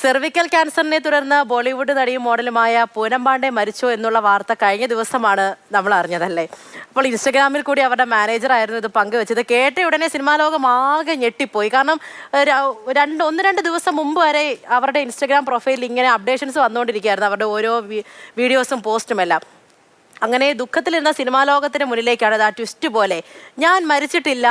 Cervical ക്യാൻസറിനെ തുടർന്ന് ബോളിവുഡ് നടിയും മോഡലുമായ പൂനം പാണ്ഡെ മരിച്ചു എന്നുള്ള വാർത്ത കഴിഞ്ഞ ദിവസമാണ് നമ്മൾ അറിഞ്ഞതല്ലേ? അപ്പോൾ ഇൻസ്റ്റഗ്രാമിൽ കൂടി അവരുടെ മാനേജർ ആയിരുന്നു ഇത് പങ്കുവെച്ചത്. കേട്ട ഉടനെ സിനിമാ ലോകം ആകെ ഞെട്ടിപ്പോയി. കാരണം രണ്ട് ഒന്ന് രണ്ട് ദിവസം മുമ്പ് വരെ അവരുടെ ഇൻസ്റ്റഗ്രാം പ്രൊഫൈലിൽ ഇങ്ങനെ അപ്ഡേഷൻസ് വന്നുകൊണ്ടിരിക്കുകയായിരുന്നു. അവരുടെ ഓരോ വീഡിയോസും പോസ്റ്റും അങ്ങനെ ദുഃഖത്തിലിരുന്ന സിനിമാ ലോകത്തിന് മുന്നിലേക്കാണ് ആ ട്വിസ്റ്റ് പോലെ. ഞാൻ മരിച്ചിട്ടില്ല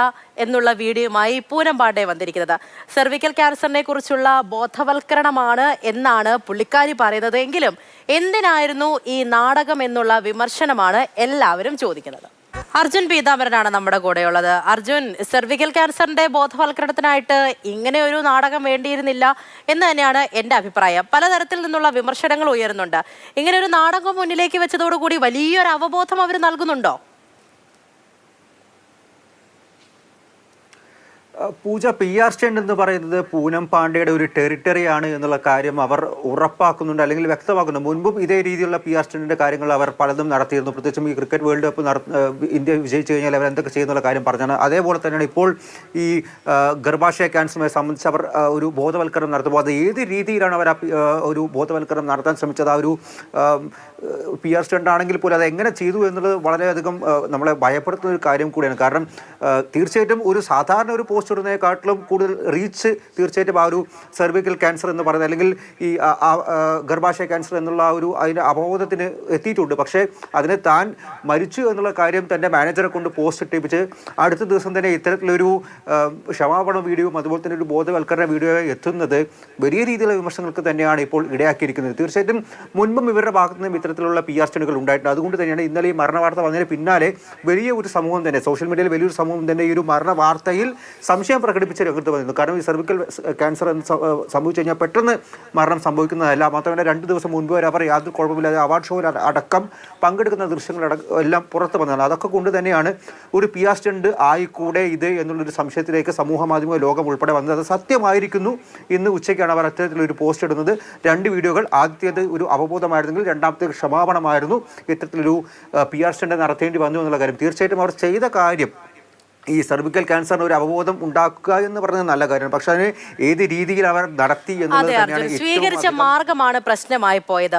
എന്നുള്ള വീഡിയോയുമായി പൂനം പാണ്ഡെ വന്നിരിക്കുന്നത്. സെർവിക്കൽ ക്യാൻസറിനെ കുറിച്ചുള്ള ബോധവൽക്കരണമാണ് എന്നാണ് പുള്ളിക്കാരി പറയുന്നത്. എങ്കിലും എന്തിനായിരുന്നു ഈ നാടകം എന്നുള്ള വിമർശനമാണ് എല്ലാവരും ചോദിക്കുന്നത്. അർജുൻ പീതാംബരനാണ് നമ്മുടെ കൂടെയുള്ളത്. അർജുൻ സെർവിക്കൽ ക്യാൻസറിന്റെ ബോധവൽക്കരണത്തിനായിട്ട് ഇങ്ങനെ ഒരു നാടകം വേണ്ടിയിരുന്നില്ല എന്ന് തന്നെയാണ് എന്റെ അഭിപ്രായം. പലതരത്തിൽ നിന്നുള്ള വിമർശനങ്ങൾ ഉയരുന്നുണ്ട്. ഇങ്ങനെ ഒരു നാടകം മുന്നിലേക്ക് വെച്ചതോടുകൂടി വലിയൊരു അവബോധം അവർ നൽകുന്നുണ്ടോ? പൂജ പി ആർ സ്റ്റാൻഡ് എന്ന് പറയുന്നത് പൂനം പാണ്ഡെയുടെ ഒരു ടെറിട്ടറി ആണ് എന്നുള്ള കാര്യം അവർ ഉറപ്പാക്കുന്നുണ്ട് അല്ലെങ്കിൽ വ്യക്തമാക്കുന്നു. മുൻപും ഇതേ രീതിയിലുള്ള പി ആർ സ്റ്റാൻഡിന്റെ കാര്യങ്ങൾ അവർ പലതും നടത്തിയിരുന്നു. പ്രത്യേകിച്ചും ഈ ക്രിക്കറ്റ് വേൾഡ് കപ്പ് നട ഇന്ത്യ വിജയിച്ചു കഴിഞ്ഞാൽ അവർ എന്തൊക്കെ ചെയ്യുന്നുള്ള കാര്യം പറഞ്ഞാണ്. അതേപോലെ തന്നെയാണ് ഇപ്പോൾ ഈ ഗർഭാശയ ക്യാൻസറിനെ സംബന്ധിച്ച് അവർ ഒരു ബോധവൽക്കരണം നടത്തുമ്പോൾ അത് ഏത് രീതിയിലാണ് അവർ ഒരു ബോധവൽക്കരണം നടത്താൻ ശ്രമിച്ചത്? ആ ഒരു പി ആർ സ്റ്റണ്ട് ആണെങ്കിൽ പോലും അത് എങ്ങനെ ചെയ്തു എന്നുള്ളത് വളരെയധികം നമ്മളെ ഭയപ്പെടുത്തുന്ന ഒരു കാര്യം കൂടിയാണ്. കാരണം തീർച്ചയായിട്ടും ഒരു സാധാരണ ഒരു പോസ്റ്റ് ഇടുന്നതിനെക്കാട്ടിലും കൂടുതൽ റീച്ച് തീർച്ചയായിട്ടും ആ ഒരു സെർവിക്കൽ ക്യാൻസർ എന്ന് പറയുന്നത് അല്ലെങ്കിൽ ഈ ഗർഭാശയ ക്യാൻസർ എന്നുള്ള ആ ഒരു അതിന്റെ അപബോധത്തിന് എത്തിയിട്ടുണ്ട്. പക്ഷേ അതിനെ താൻ മരിച്ചു എന്നുള്ള കാര്യം തന്റെ മാനേജറെ കൊണ്ട് പോസ്റ്റ് ഇട്ടിപ്പിച്ച് അടുത്ത ദിവസം തന്നെ ഇത്തരത്തിലൊരു ക്ഷമാപണ വീഡിയോ അതുപോലെ തന്നെ ഒരു ബോധവൽക്കരണ വീഡിയോ എത്തുന്നത് വലിയ രീതിയിലുള്ള വിമർശനങ്ങൾക്ക് തന്നെയാണ് ഇപ്പോൾ ഇടയാക്കിയിരിക്കുന്നത്. തീർച്ചയായിട്ടും മുൻപും ഇവരുടെ ഭാഗത്തു നിന്നും ഇത്തരത്തിലുള്ള പി ആർ സ്റ്റണ്ടുകൾ ഉണ്ടായിട്ടുണ്ട്. അതുകൊണ്ട് തന്നെയാണ് ഇന്നലെ ഈ മരണ വാർത്ത വന്നതിന് പിന്നാലെ വലിയ ഒരു സമൂഹം തന്നെ സോഷ്യൽ മീഡിയയിൽ വലിയൊരു സമൂഹം തന്നെ ഈ ഒരു മരണ വാർത്തയിൽ സംശയം പ്രകടിപ്പിച്ച രംഗത്ത് വന്നിരുന്നു. കാരണം ഈ സെർവിക്കൽ ക്യാൻസർ എന്ന് സംഭവിച്ചു കഴിഞ്ഞാൽ പെട്ടെന്ന് മരണം സംഭവിക്കുന്നതല്ല. മാത്രമല്ല രണ്ട് ദിവസം മുൻപ് വരെ അവർ യാതൊരു കുഴപ്പമില്ലാതെ അവാർഡ് ഷോയിൽ അടക്കം പങ്കെടുക്കുന്ന ദൃശ്യങ്ങൾ എല്ലാം പുറത്ത് വന്നതാണ്. അതൊക്കെ കൊണ്ട് തന്നെയാണ് ഒരു പി ആർ സ്റ്റണ്ട് ആയിക്കൂടെ ഇത് എന്നുള്ളൊരു സംശയത്തിലേക്ക് സമൂഹ മാധ്യമ ലോകം ഉൾപ്പെടെ വന്നത്. അത് സത്യമായിരിക്കുന്നു. ഇന്ന് ഉച്ചയ്ക്കാണ് അവർ അത്തരത്തിലൊരു പോസ്റ്റ് ഇടുന്നത്. രണ്ട് വീഡിയോകൾ ആദ്യത്തേത് ഒരു അവബോധമായിരുന്നെങ്കിൽ രണ്ടാമത്തേത് ക്ഷമാപണമായിരുന്നു. ഇത്തരത്തിലൊരു പി ആർ സ്റ്റണ്ട് നടത്തേണ്ടി വന്നു എന്നുള്ള കാര്യം. തീർച്ചയായിട്ടും അവർ ചെയ്ത കാര്യം ഈ സെർവിക്കൽ ക്യാൻസറിന് ഒരു അവബോധം ഉണ്ടാക്കുക എന്ന് പറയുന്നത് നല്ല കാര്യമാണ്. പക്ഷെ അതിന് ഏത് രീതിയിൽ അവർ നടത്തി എന്നുള്ളത് തന്നെയാണ് സ്വീകരിച്ച മാർഗമാണ് പ്രശ്നമായി പോയത്.